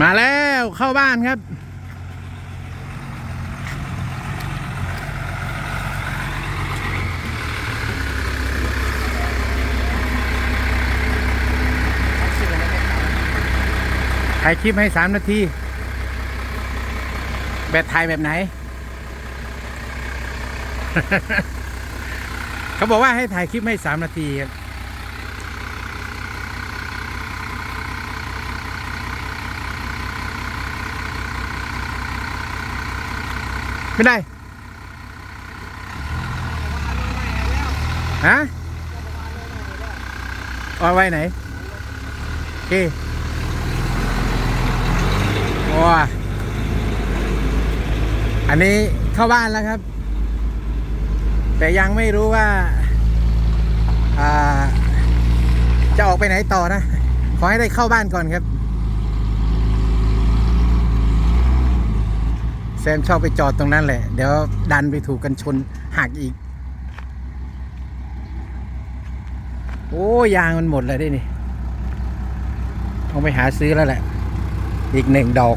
มาแล้วเข้าบ้านครับ ถ่ายคลิปให้สามนาที แบบถ่ายแบบไหน เขาบอกว่าให้ถ่ายคลิปให้สามนาทีครับ ไม่ได้ฮะเอาไว้ไหนโอเคว้าอันนี้เข้าบ้านแล้วครับ แต่ยังไม่รู้ว่าอ่าจะออกไปไหนต่อนะ ขอให้ได้เข้าบ้านก่อนครับ แซมชอบไปจอดตรงนั้นแหละ เดี๋ยวดันไปถูกกันชนหักอีก โอ้ยางมันหมดเลยได้นี่ต้องไปหาซื้อแล้วแหละ อีกหนึ่งดอก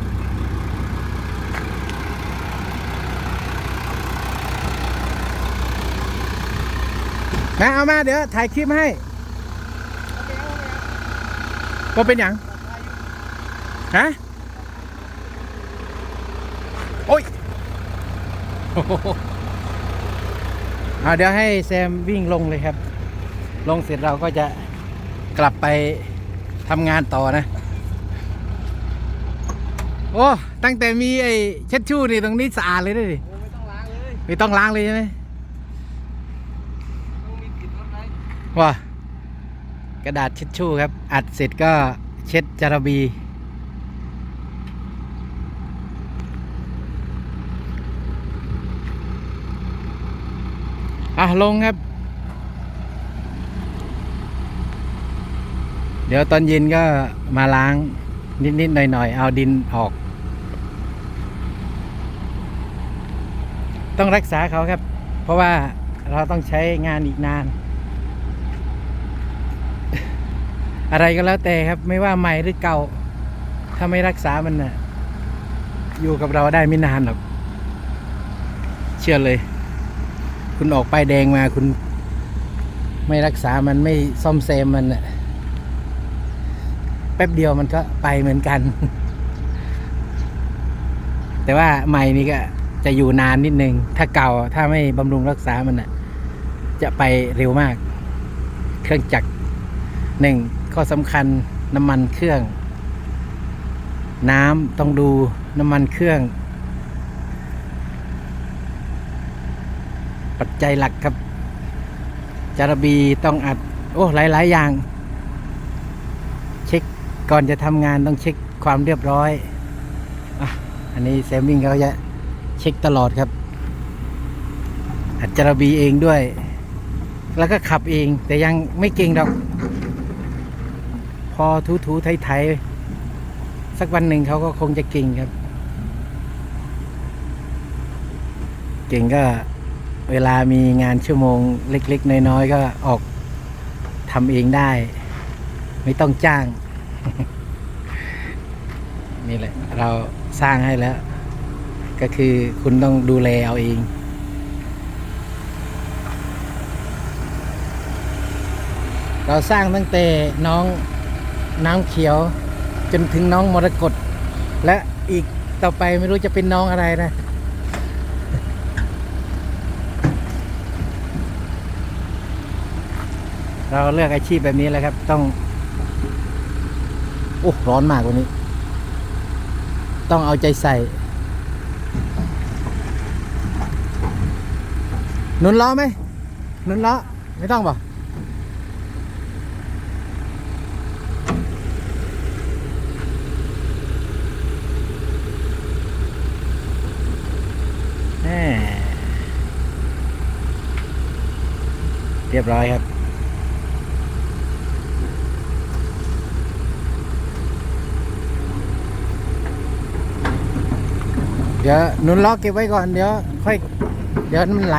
มาเอามาเดี๋ยวถ่ายคลิปให้ว่าเป็นอย่างฮะ โอ้ย โอ้โห เอาเดี๋ยวให้แซมวิ่งลงเลยครับ ลงเสร็จเราก็จะกลับไปทำงานต่อนะ โอ้ ตั้งแต่มีไอ้เช็ดชู่นี่ตรงนี้สะอาดเลยนะดิโอ้ไม่ต้องล้างเลยไม่ต้องล้างเลยใช่ไหมต้องมีติดรถไว้ว้ากระดาษเช็ดชู่ครับ อัดเสร็จก็เช็ดจาระบี อะลงครับ เดี๋ยวตอนเย็นก็มาล้าง นิดๆหน่อยๆ เอาดินออก ต้องรักษาเขาครับ เพราะว่าเราต้องใช้งานอีกนาน อะไรก็แล้วแต่ครับ ไม่ว่าใหม่หรือเก่า ถ้าไม่รักษามันน่ะอยู่กับเราได้ไม่นานหรอก เชื่อเลย คุณออกป้ายแดงมาคุณ ไม่รักษามันไม่ซ่อมแซมมันน่ะแป๊บเดียวมันก็ไปเหมือนกัน แต่ว่าใหม่นี่ก็จะอยู่นานนิดนึง ถ้าเก่าถ้าไม่บำรุงรักษามันน่ะจะไปเร็วมาก เครื่องจักรหนึ่งข้อสำคัญน้ำมันเครื่อง น้ำต้องดูน้ำมันเครื่อง ปัจจัยหลักครับ จารบีต้องอัด โอ้หลาย ๆ อย่าง เช็คก่อนจะทำงานต้องเช็คความเรียบร้อยอะอันนี้แซมิงเขาจะเช็คตลอดครับ อัดจารบีเองด้วย แล้วก็ขับเอง แต่ยังไม่เก่งดอก พอถูถูไถไถๆสักวันหนึ่งเขาก็คงจะเก่งครับ เก่งก็ เวลามีงานชั่วโมงเล็ก ๆ น้อย ๆ ก็ออกทำเองได้ ไม่ต้องจ้าง นี่แหละ เราสร้างให้แล้ว ก็คือคุณต้องดูแลเอาเองเราสร้างตั้งแต่น้องน้ำเขียว จนถึงน้องมรกตและอีกต่อไปไม่รู้จะเป็นน้องอะไรนะ เราเลือกอาชีพแบบนี้แหละครับ ต้องโอ้ร้อนมากวันนี้ ต้องเอาใจใส่หนุนล้อไหมหนุนล้อไม่ต้องเปล่าแม่เรียบร้อยครับ เดี๋ยวหนุนล็อกเก็บไว้ก่อนเดี๋ยวค่อย เดี๋ยวมันไหล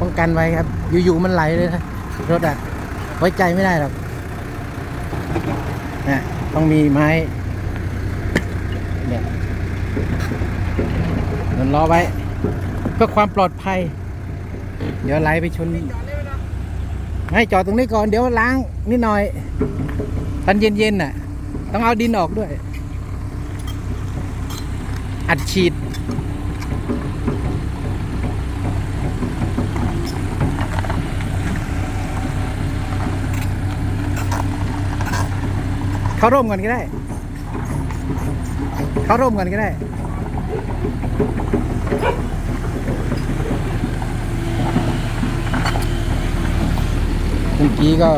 ป้องกันไว้ครับ อยู่ๆมันไหลเลยนะรถอะไว้ใจไม่ได้หรอกนะต้องมีไม้เนี่ยหนุนล้อไว้ เพื่อความปลอดภัย เดี๋ยวไหลไปชนให้จอดตรงนี้ก่อนเดี๋ยวล้างนิดหน่อยตอนเย็นๆน่ะ ต้องเอาดินออกด้วย อัดฉีดเข้าร่มก่อนก็ได้ เข้าร่มก่อนก็ได้เมื่อกี้ก็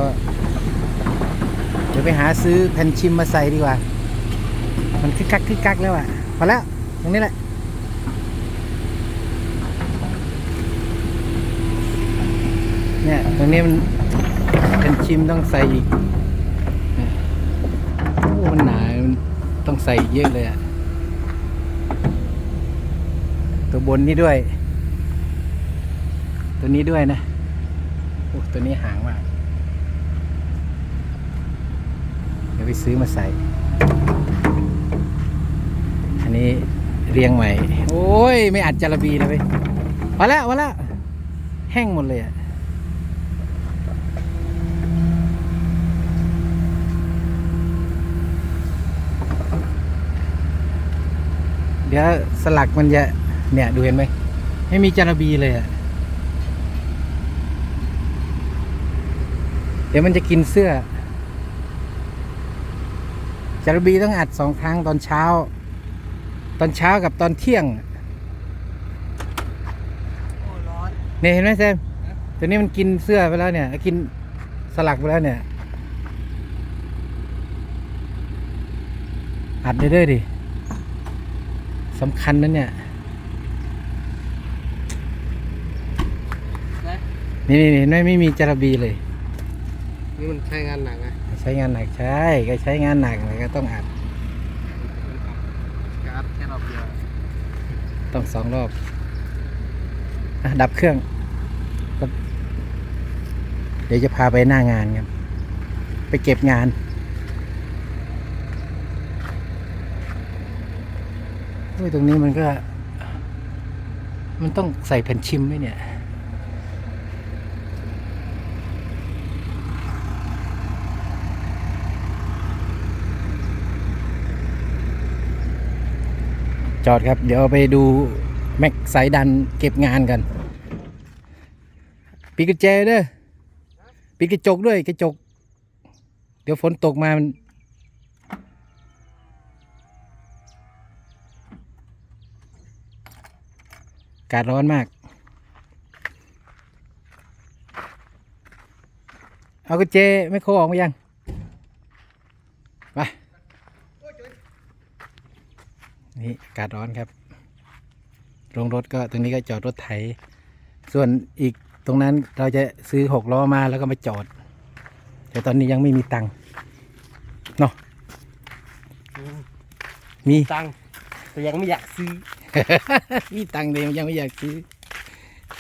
เดี๋ยวไปหาซื้อแผ่นชิมมาใส่ดีกว่า มันคึกคักคึกคักแล้วอะพอแล้ว ตรงนี้แหละเนี่ยตรงนี้มันแผ่นชิมต้องใส่อีกโอ้มันหนามันต้องใส่เยอะเลยอะตัวบนนี้ด้วย ตัวนี้ด้วยนะโอ้ตัวนี้หางมากเดี๋ยวไปซื้อมาใส่ อันนี้ เรียงใหม่ โอ้ย ไม่อัดจารบีนะเว้ยพอแล้วพอแล้วแห้งหมดเลยอะเดี๋ยวสลักมันจะเนี่ยดูเห็นไหมไม่มีจารบีเลยอะเดี๋ยวมันจะกินเสื้อจารบีต้องอัดสองครั้งตอนเช้า ตอนเช้ากับตอนเที่ยงโอ้ร้อนเนี่ยเห็นไหมแซมตัวนี้มันกินเสื้อไปแล้วเนี่ย กินสลักไปแล้วเนี่ยอัดได้ด้วยดิสำคัญนั้นเนี่ยนะนี่นี่เห็นไหมไม่มีจารบีเลย นี่มันใช้งานหนักนะใช้งานหนักใช่ก็ใช้งานหนักเลยก็ต้องอัด ครับแค่รอบเดียวต้องสองรอบอะดับเครื่องเดี๋ยวจะพาไปหน้างานครับ ไปเก็บงานโอ้ยตรงนี้มันก็ มันต้องใส่แผ่นชิมไหมเนี่ย จอดครับ เดี๋ยวไปดูแม็กสายดันเก็บงานกันปิดกระเจเด้อปิดกระจกด้วยกระจก เดี๋ยวฝนตกมามันอากาศร้อนมาก เอากระเจไม่โคออกมายัง ไป นี่อากาศร้อนครับลงรถก็ตรงนี้ก็จอดรถไถ ส่วนอีกตรงนั้นเราจะซื้อหกล้อมาแล้วก็มาจอด แต่ตอนนี้ยังไม่มีตังค์เนาะมีตังค์แต่ยังไม่อยากซื้อ มีตังค์เดียวยังไม่อยากซื้อ